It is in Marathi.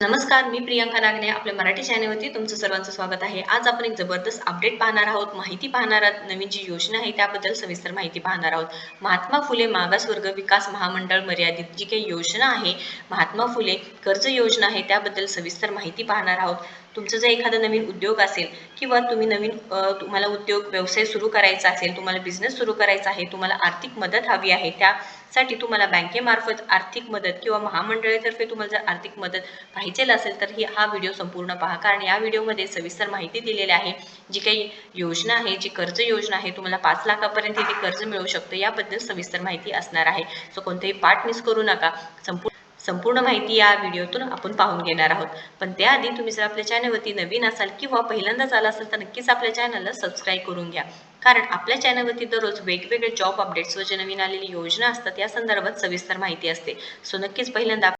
नमस्कार मी प्रियांका नागने आपल्या मराठी चॅनलवरती तुमचं सर्वांचं स्वागत आहे. आज आपण एक जबरदस्त अपडेट पाहणार आहोत. माहिती पाहणार आहोत नवीन जी योजना आहे त्याबद्दल सविस्तर माहिती पाहणार आहोत. महात्मा फुले मागासवर्ग विकास महामंडळ मर्यादित जी काही योजना आहे महात्मा फुले कर्ज योजना आहे त्याबद्दल सविस्तर माहिती पाहणार आहोत. तुमचं जर एखादा नवीन उद्योग असेल किंवा तुम्ही नवीन तुम्हाला उद्योग व्यवसाय सुरू करायचा असेल तुम्हाला बिझनेस सुरू करायचा आहे तुम्हाला आर्थिक मदत हवी आहे त्यासाठी तुम्हाला बँकेमार्फत आर्थिक मदत किंवा महामंडळातर्फे तुम्हाला जर आर्थिक मदत पाहिजे असेल तर ही हा व्हिडिओ संपूर्ण पहा. कारण या व्हिडिओमध्ये सविस्तर माहिती दिलेली आहे. जी काही योजना आहे जी कर्ज योजना आहे तुम्हाला पाच लाखापर्यंत ते कर्ज मिळू शकतं याबद्दल सविस्तर माहिती असणार आहे. सो कोणतेही पाठ मिस करू नका. संपूर्ण संपूर्ण माहिती या व्हिडिओतून आपण पाहून घेणार आहोत. पण त्याआधी तुम्ही जर आपल्या चॅनलवरती नवीन असाल किंवा पहिल्यांदाच आला असाल तर नक्कीच आपल्या चॅनलला सबस्क्राईब करून घ्या. कारण आपल्या चॅनलवरती दररोज वेगवेगळे जॉब अपडेट्स व जे नवीन आलेली योजना असतात या संदर्भात सविस्तर माहिती असते. सो नक्कीच पहिल्यांदा